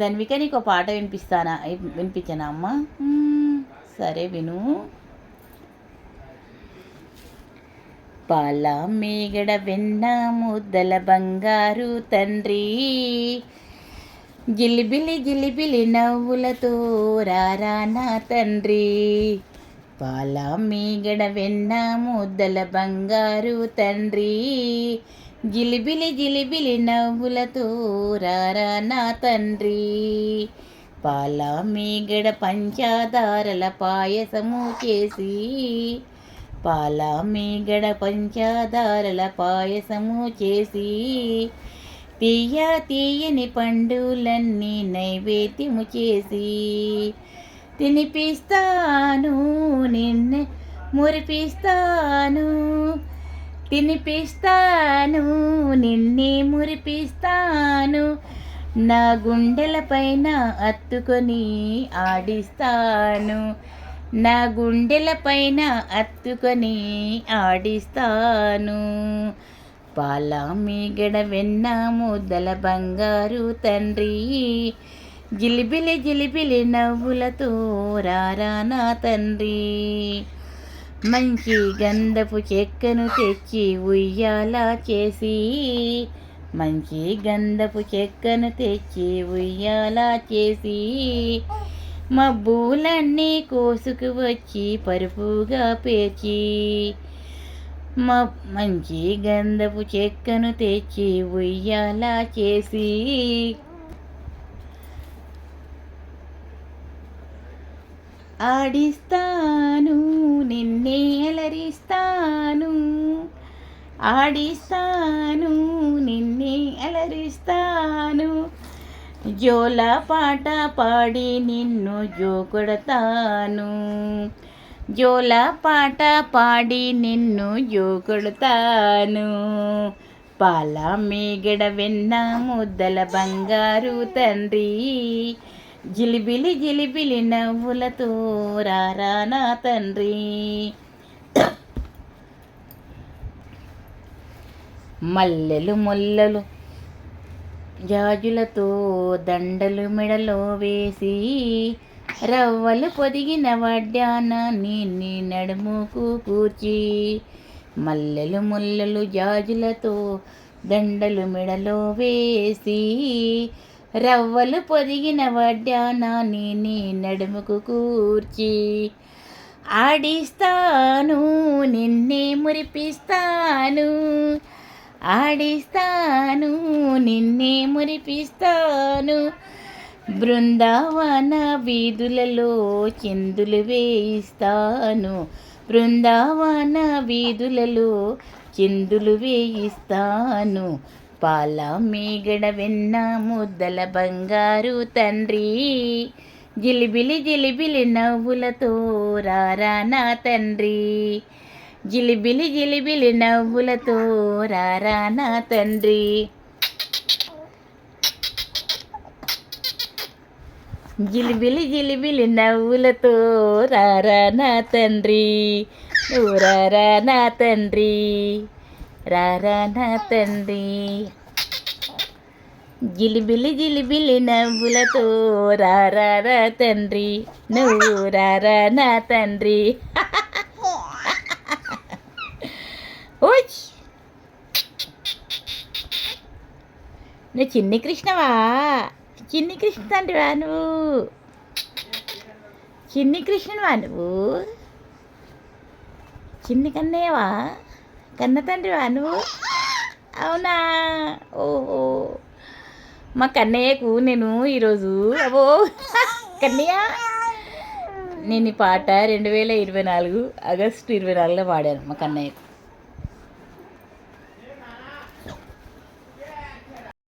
ధన్విక నీకు ఒక పాట వినిపిస్తానా? వినిపించనా అమ్మా? మ్మ్, సరే విను. పాల మేగడ వెన్న ముద్దల బంగారు తండ్రి. జిలిబిలి జిలిబిలి నవ్వులతో రారా నా తండ్రి. పాల మీగడ వెన్న ముద్దల బంగారు తండ్రి. జిలిబిలి జిలిబిలి నవ్వులతో రారా నా తండ్రి. పాల మీగడ పంచాదారల పాయసము చేసి పాల మీగడ పంచాదారల పాయసము చేసి తీయ తీయని పండులన్నీ నైవేద్యము చేసి తినిపిస్తాను నిన్ను మురిపిస్తాను తినిపిస్తాను నిన్నే మురిపిస్తాను. నా గుండెలపైన అత్తుకొని ఆడిస్తాను. నా గుండెలపైన అత్తుకొని ఆడిస్తాను. పాల మీగడ వెన్న ముద్దల బంగారు తండ్రి. జిలిబిలి జిలిబిలి నవ్వులతో రారా నా తండ్రి. మంచి గంధపు చెక్కను తెచ్చి ఉయ్యాల చేసి మంచి గంధపు చెక్కను తెచ్చి ఉయ్యాల చేసి మబ్బులన్నీ కోసుకు వచ్చి పరుపుగా పేర్చి మంచి గంధపు చెక్కను తెచ్చి ఉయ్యాల చేసి ఆడిస్తాను. నిన్నే అలరిస్తాను ఆడిస్తాను నిన్నే అలరిస్తాను జోల పాట పాడి నిన్ను జోకొడతాను. జోల పాట పాడి నిన్ను జోకొడతాను. పాల మేగడ వెన్న ముద్దల బంగారు తండ్రి జిలిబిలి జిలిబిలి నవ్వులతో రారా నా తండ్రి. మల్లెలు ముల్లలు జాజులతో దండలు మెడలో వేసి రవ్వలు పొదిగిన వడ్డాన నీ నడుముకు కూర్చి మల్లెలు ముల్లలు జాజులతో దండలు మెడలో వేసి రవ్వలు పొదిగిన వడ్డాన నీ నడుముకు కూర్చి ఆడిస్తాను నిన్నే మురిపిస్తాను. ఆడిస్తాను నిన్నే మురిపిస్తాను. బృందావన వీధులలో చిందులు వేయిస్తాను. బృందావన వీధులలో చిందులు వేయిస్తాను. పాల మీగడ వెన్న ముద్దల బంగారు తండ్రి. జిలిబిలి జిలిబిలి నవ్వులతో రారా నా తండ్రి. జిలిబిలి జిలిబిలి నవ్వులతో రారా నా తండ్రి. జిలిబిలి జిలిబిలి నవ్వులతో రారా నా తండ్రి. నువ్వు రారా నా తండ్రి. రారాన తండ్రి జిలిబిలి జిలిబిలి నవ్వులతో రారా తండ్రి నువ్వు రారా తండ్రి ఓయ్. నువ్వు చిన్ని కృష్ణవా? చిన్ని కృష్ణ తండ్రివా నువ్వు? చిన్ని కృష్ణవా నువ్వు? చిన్ని కన్నయ్యవా? కన్న తండ్రి నువ్వు? అవునా? ఓహో. మా కన్నయ్యకు నేను ఈరోజు అవో కన్నయ్య నేను ఈ పాట రెండు వేల ఇరవై నాలుగు ఆగస్టు ఇరవై నాలుగులో పాడాను మా కన్నయ్యకు.